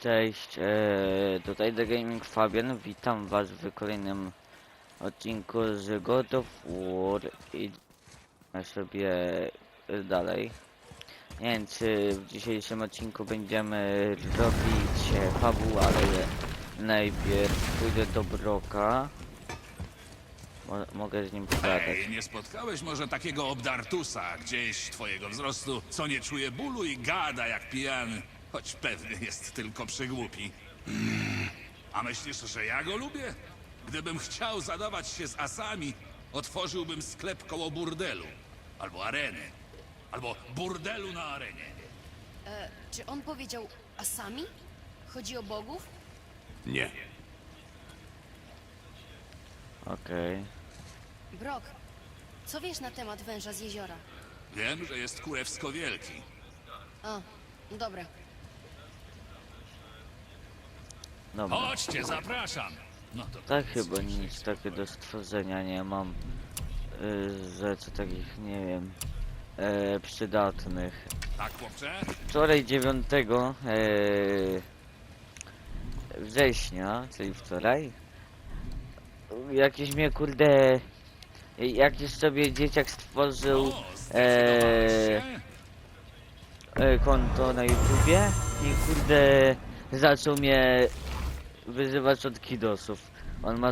Cześć, e, tutaj The Gaming Fabian, witam was w kolejnym odcinku z God of War i sobie dalej. Czy w dzisiejszym odcinku będziemy robić e, fabułę, ale najpierw pójdę do Broka. Mo mogę z nim pogadać. Ej, nie spotkałeś może takiego obdartusa gdzieś twojego wzrostu, co nie czuje bólu i gada jak pijany, choć pewnie jest tylko przygłupi. A myślisz, że ja go lubię? Gdybym chciał zadawać się z asami, otworzyłbym sklep koło burdelu, albo areny, albo burdelu na arenie. E, czy on powiedział Asami? Chodzi o bogów? Nie. Okej. Brok, co wiesz na temat węża z jeziora? Wiem, że jest kurewsko wielki. O, dobra. Dobra. Chodźcie, zapraszam. No to Tak chyba nic takiego do stworzenia nie mam y, rzeczy takich, nie wiem, e, przydatnych. tak, chłopcze? Wczoraj 9 e, września, czyli wczoraj, jakiś mnie kurde, jakiś sobie dzieciak stworzył O, zdecydowałeś się? e, konto na YouTubie i kurde zaczął mnie wyzywać od kidosów. On ma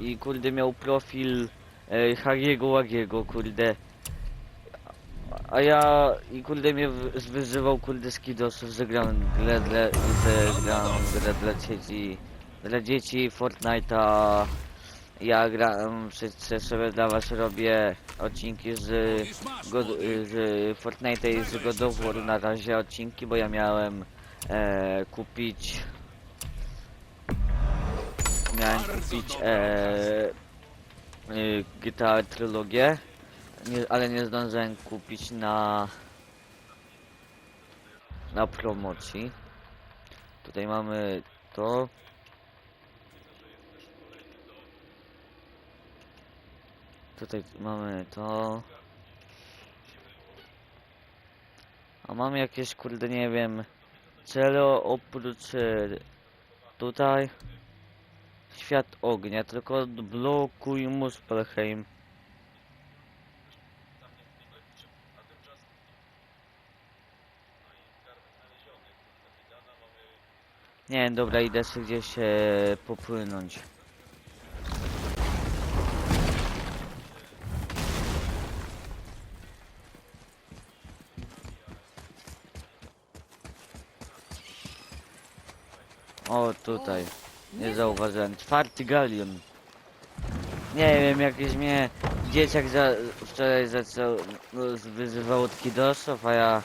i kurde miał profil e, Harry'ego Łagiego, kurde. A ja i kurde mnie wy- wyzywał kurde z kidosów, że gram grę dla, dla dzieci, dla dzieci Fortnite'a. Ja gram, przecież sobie dla was robię odcinki z, God, z Fortnite'a i z God of War na razie odcinki, bo ja miałem e, kupić miałem kupić e, e, Trylogię, nie, ale nie zdążyłem kupić na na promocji. Tutaj mamy to. Tutaj mamy to. A mam jakieś kurde nie wiem cele oprócz e, tutaj świat ognia, tylko odblokuj Muspelheim. Nie wiem, dobra, idę sobie gdzieś e, popłynąć. O, tutaj. Nie zauważyłem. Czwarty galion. Nie wiem, jakiś mnie dzieciak za, wczoraj zaczął, no, wyzywał od kidosów, a ja...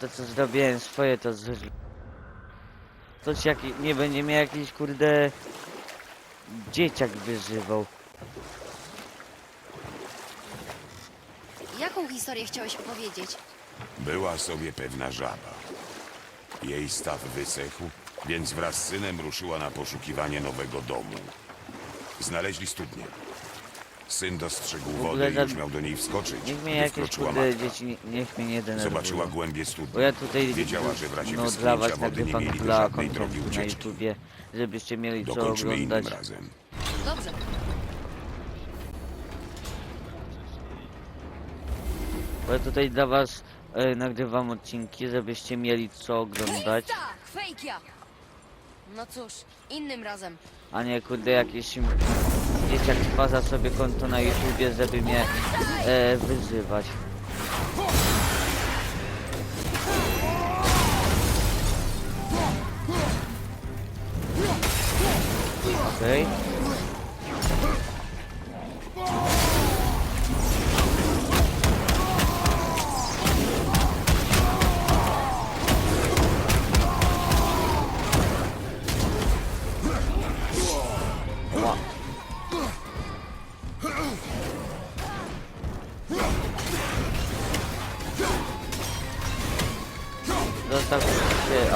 To co zrobiłem swoje, to z... To ci jaki, nie będzie mnie jakiś kurde... Dzieciak wyzywał. Jaką historię chciałeś opowiedzieć? Była sobie pewna żaba. Jej staw wysechł, więc wraz z synem ruszyła na poszukiwanie nowego domu. Znaleźli studnię. Syn dostrzegł ogóle wodę i za- już miał do niej wskoczyć, Niech mnie gdy jakieś wkroczyła kurde matka. dzieci, niech mnie nie denerwują. Zobaczyła głębie Bo studni. ja tutaj Wiedziała, że w razie no, dla wyschnięcia was wody nie nagrywam mieli do dla żadnej drogi kontentu na ucieczki. YouTubie, żebyście mieli co oglądać. innym razem. Dobrze. Bo ja tutaj dla was e, nagrywam odcinki, żebyście mieli co oglądać, Tak, fejkia! No cóż, innym razem. a nie kurde jakiś m- dzieciak stwarza sobie konto na YouTubie, żeby mnie e, wyzywać. Okej. Ła.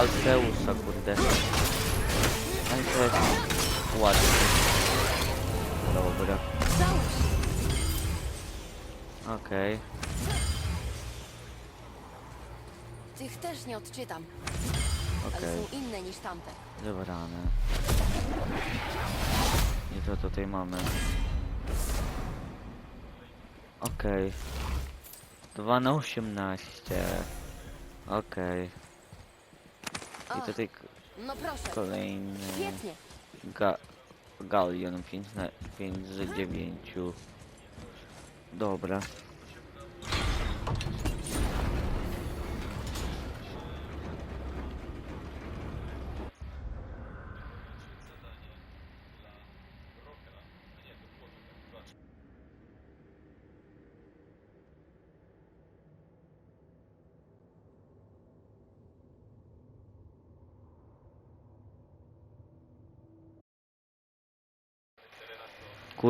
Się Alfeusa, kurde. Alfeus. Ładnie. Dobra. Okej. Tych też nie odczytam, Okej, ale są inne niż tamte. zebrane. I co tutaj mamy? Okej. 2 na 18. Okej. I tutaj k- no proszę, kolejny świetnie. ga galion 5 na 5 z 9. Dobra.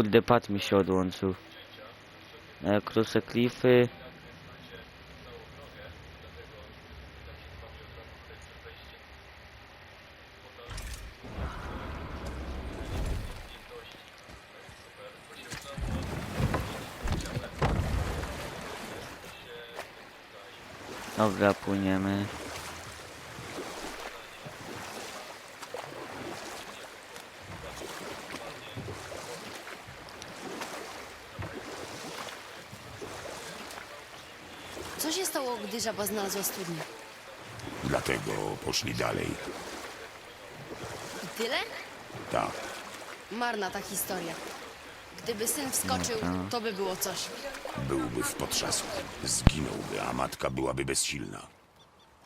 Kurde, pad mi się odłączył. E, Kruse klify. Dobra, płyniemy. Co się stało, gdy żaba znalazła studnię? Dlatego poszli dalej. I tyle? Tak. Marna ta historia. Gdyby syn wskoczył, to by było coś. Byłby w potrzasku. Zginąłby, a matka byłaby bezsilna.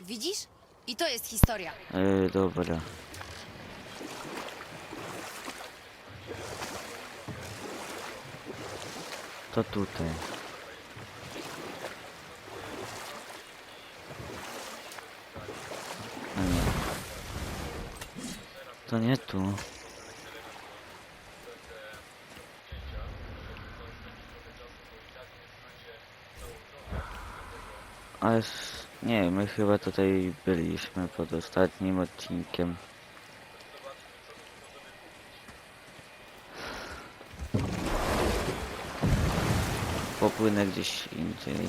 Widzisz? I to jest historia. E, dobra. To tutaj. To nie tu. Ale nie, my chyba tutaj byliśmy pod ostatnim odcinkiem. Popłynę gdzieś indziej.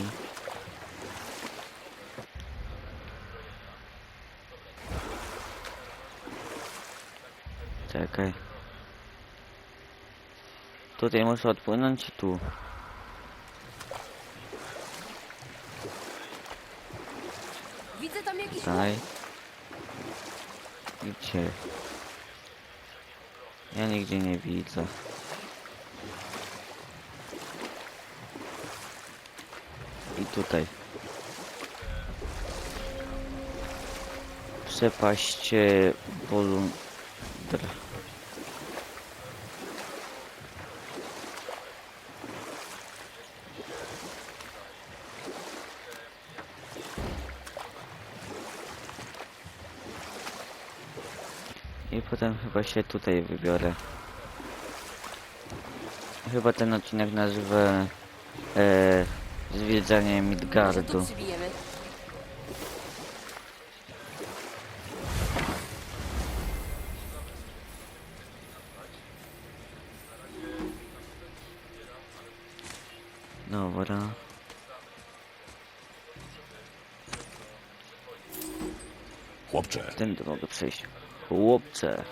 Czekaj. Tutaj muszę odpłynąć czy tu? Widzę tam jakiś Daj. Gdzie? Ja nigdzie nie widzę. I tutaj. Przepaście Bolundr. I potem chyba się tutaj wybiorę. Chyba ten odcinek nazwę e, Zwiedzanie Midgardu. Dobra. Chłopcze, Tędy mogę przejść. Chłopcze.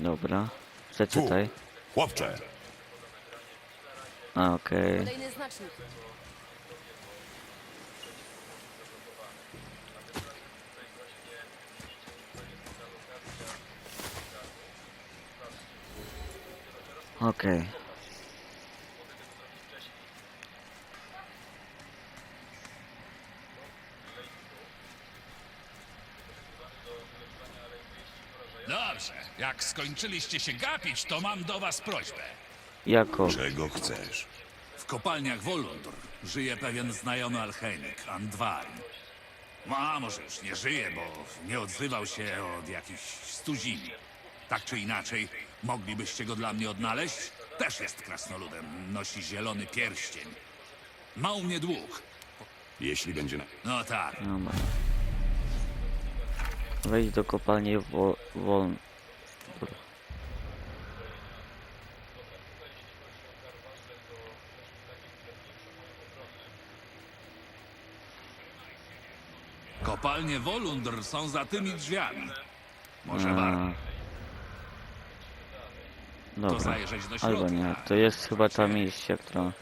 Dobra. Przeczytaj. chłopcze! A, okej. Kolejny znacznik. Okej. Dobrze, jak skończyliście się gapić, to mam do was prośbę. Jako? Czego chcesz? W kopalniach Volundur żyje pewien znajomy alchemik, Andwarn. No, a może już nie żyje, bo nie odzywał się od jakichś stuzini. Tak czy inaczej, moglibyście go dla mnie odnaleźć? Też jest krasnoludem, nosi zielony pierścień. Ma u mnie dług. Jeśli będzie na... No tak, Dobra. Wejdź do kopalni wo woln. Kopalnie Wolundr są za tymi drzwiami. Może warto. Dobra. zajrzeć do Albo środka. nie. To jest chyba ta misja, którą...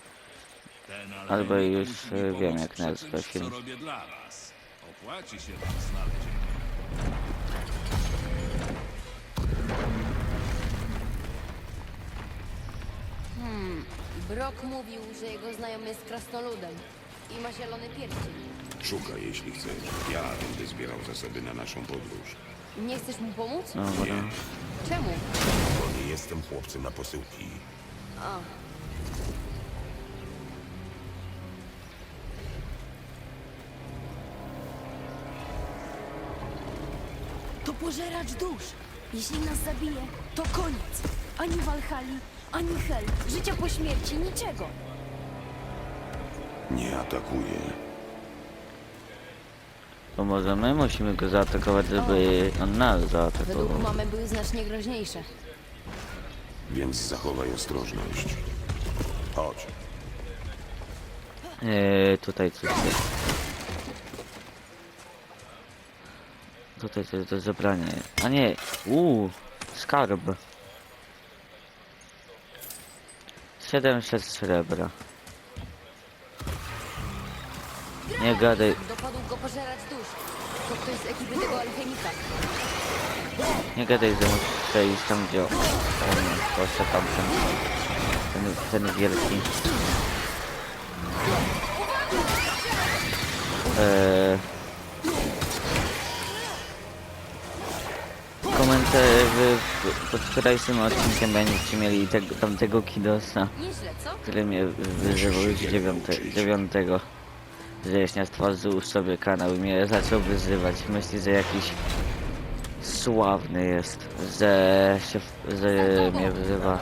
Ten Albo alchemik już, musi mi e, wiem, pomóc jak nazwę czymś, film. co robię dla was. Opłaci się wam znalezienie. Brok mówił, że jego znajomy jest krasnoludem i ma zielony pierścień. Szukaj, jeśli chcesz. Ja będę zbierał zasoby na naszą podróż. Nie chcesz mu pomóc? Dobra. Czemu? Bo nie jestem chłopcem na posyłki. A, To pożeracz dusz. Jeśli nas zabije, to koniec. Ani Walhali, ani Hel. Życia po śmierci, niczego. Nie atakuje. To może my musimy go zaatakować, żeby on nas według zaatakował. mamy były znacznie groźniejsze. Więc zachowaj ostrożność. Chodź. Eee, tutaj coś jest. Tutaj coś do zebrania jest. A nie! Uuu! Skarb! 700 srebra. Nie gadaj, Dopadł go pożeracz dusz. To ktoś z ekipy tego alchemika. nie gadaj, że muszę iść tam gdzie on proszę tam ten, ten, ten wielki. Eee, komentarze pod wczorajszym odcinkiem będziecie mieli tego, tamtego kidosa, Nieźle, co? który mnie wyzywał już 9, 9 września stworzył sobie kanał i mnie zaczął wyzywać. Myśli, że jakiś sławny jest, że się, że mnie wyzywa.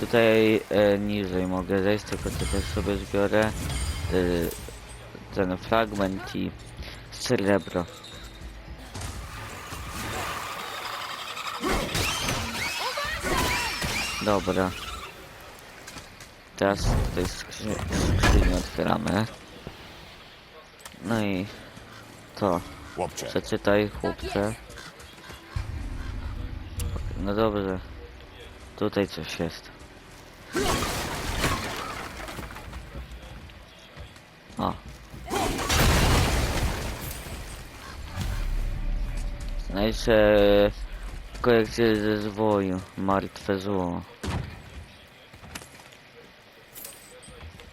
Tutaj e, niżej mogę zejść, tylko tutaj sobie zbiorę e, ten fragment i srebro. Dobra. Teraz tutaj skrzynię, skrzynię otwieramy. No i to. Chłopcze, Przeczytaj, chłopcze. No dobrze. Tutaj coś jest. O. Znajdź e, kolekcję ze zwoju. Martwe zło.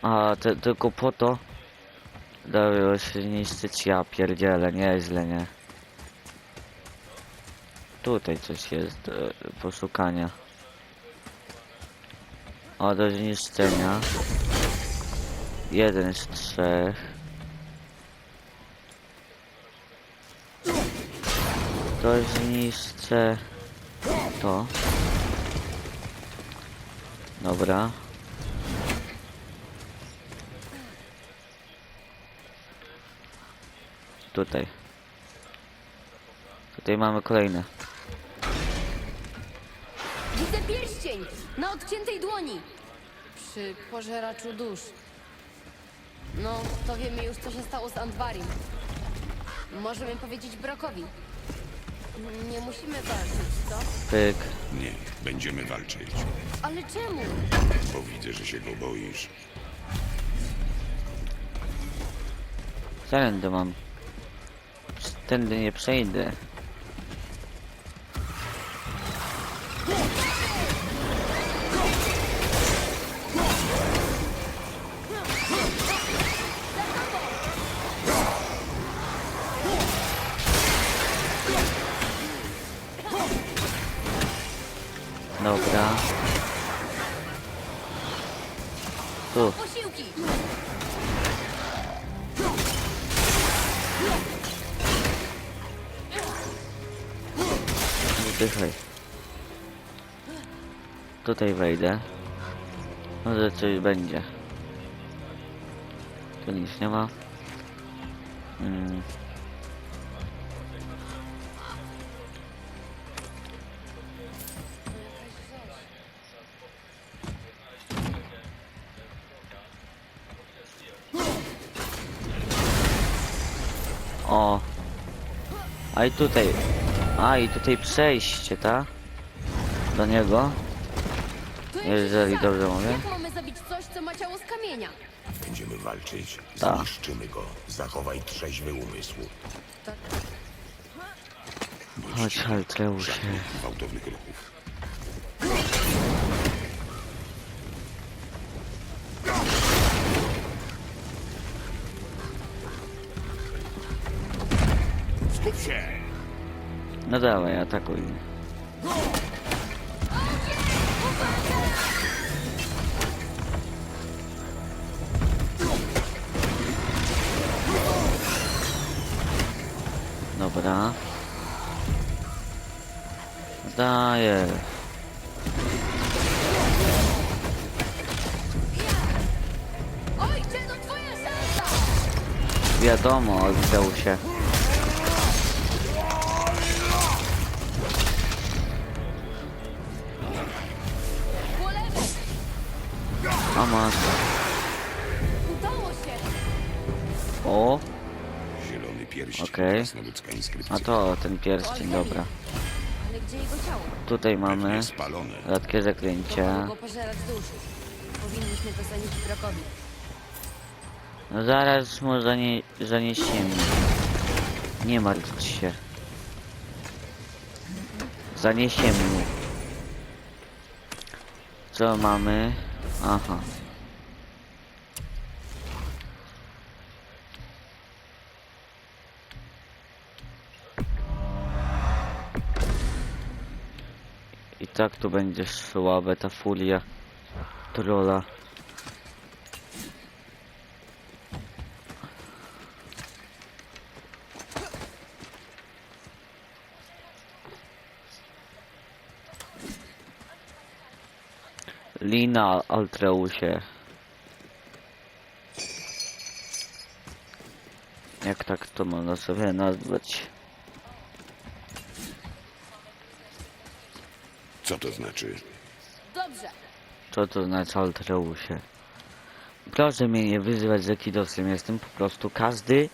A, te, tylko po to dało się niszczyć ja pierdzielę, nieźle, nie? Tutaj coś jest e, poszukania. O, zniszczenia. Jeden z trzech. To zniszczę to. Dobra. Tutaj. Tutaj mamy kolejne. Pierścień! Na odciętej dłoni! Przy pożeraczu dusz. No, to wiemy już, co się stało z Andwarim. Możemy powiedzieć Brokowi. Nie musimy walczyć, co? Pyk. nie, będziemy walczyć. Ale czemu? Bo widzę, że się go boisz. Tędy mam. Tędy nie przejdę. Tutaj wejdę. Może coś będzie. Tu nic nie ma. Mm. O. A i tutaj. A i tutaj przejście, tak? Do niego. Jeżeli dobrze mówię. Jak mamy zabić coś, co ma ciało z kamienia? Będziemy walczyć, Tak. zniszczymy go. Zachowaj trzeźwy umysł. Chodź, Altreusie. Żadnych gwałtownych ruchów. Skup się! No dawaj, atakuj. Dobra. Daję. Wiadomo, oddział się. Po lewej! A masz. Udało się! O, pierścień, Okej. krasnoludzka inskrypcja. a to ten pierścień, dobra. Ale gdzie jego ciało? Tutaj mamy Pewnie spalone. rzadkie zaklęcia. mogło pożerać duszy. Powinniśmy to zanieść Brokowi. No zaraz mu zanie zaniesiemy. Nie martw się. Zaniesiemy mu. Co mamy? Aha. Tak tu będzie słabe ta furia trolla. Lina Altreusie. Jak tak to można sobie nazwać? Co to znaczy? Dobrze. Co to znaczy Altreusie? Proszę mnie nie wyzywać z Ekidosem, jestem po prostu każdy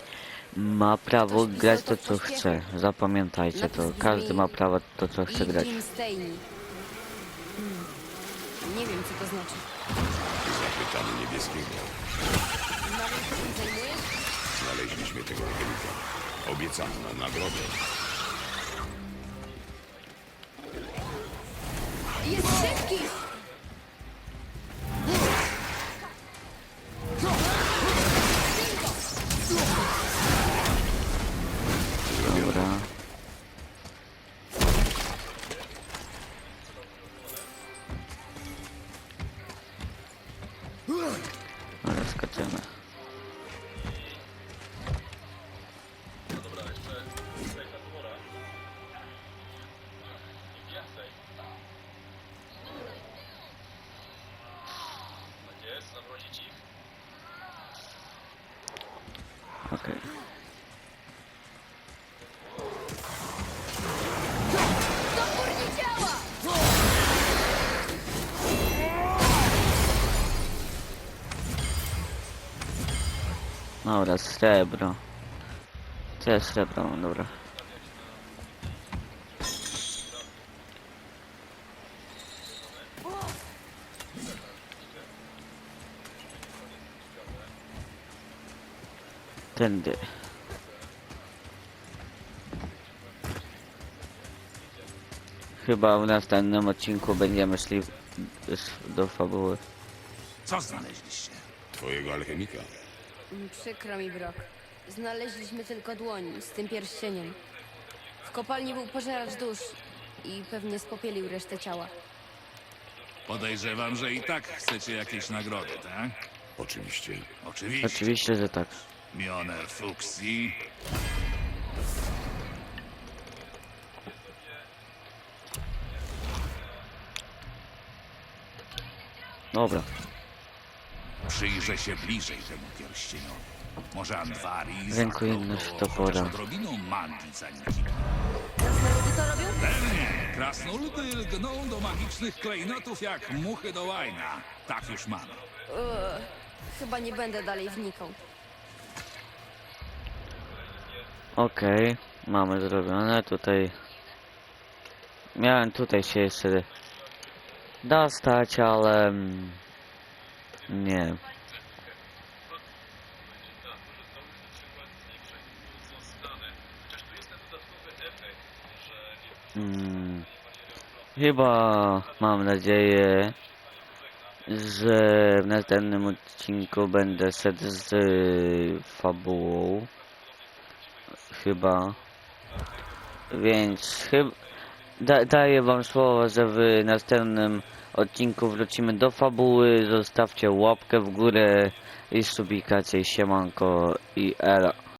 ma prawo Ktoś grać to to w co pośpiechu. chce. Zapamiętajcie to, każdy ma prawo to co chce grać. Stejni. Hmm. Nie wiem, co to znaczy. Zapytamy niebieskiego. Nawet się tym zajmujesz? Znaleźliśmy tego alchemika. Obiecano nam nagrodę. Jest szybki! Ale skaczemy. Dobra, srebro. Co jest srebro? mam, Dobra. Tędy. Chyba w następnym odcinku będziemy szli do fabuły. Co znaleźliście? Twojego alchemika. Przykro mi, Brok. Znaleźliśmy tylko dłoń z tym pierścieniem. W kopalni był pożeracz dusz i pewnie spopielił resztę ciała. Podejrzewam, że i tak chcecie jakieś nagrody, tak? Oczywiście. Oczywiście. Oczywiście, że tak. Mioner Fuxi. Dobra. Przyjrzę się bliżej temu pierścieniowi. Może Andvari Ręku jedność go topora. chociaż odrobiną magii zaniknie. Krasnoludy to robią? Pewnie, krasnoludy lgną do magicznych klejnotów jak muchy do łajna. Tak już mamy. Ugh, chyba nie będę dalej wnikał. Okej, mamy zrobione tutaj. Miałem tutaj się jeszcze dostać, ale mm, nie. Mm, chyba mam nadzieję, że w następnym odcinku będę szedł z y, fabułą chyba. Więc chyba da, daję wam słowo, że w następnym odcinku wrócimy do fabuły. Zostawcie łapkę w górę i subikację, siemanko i era.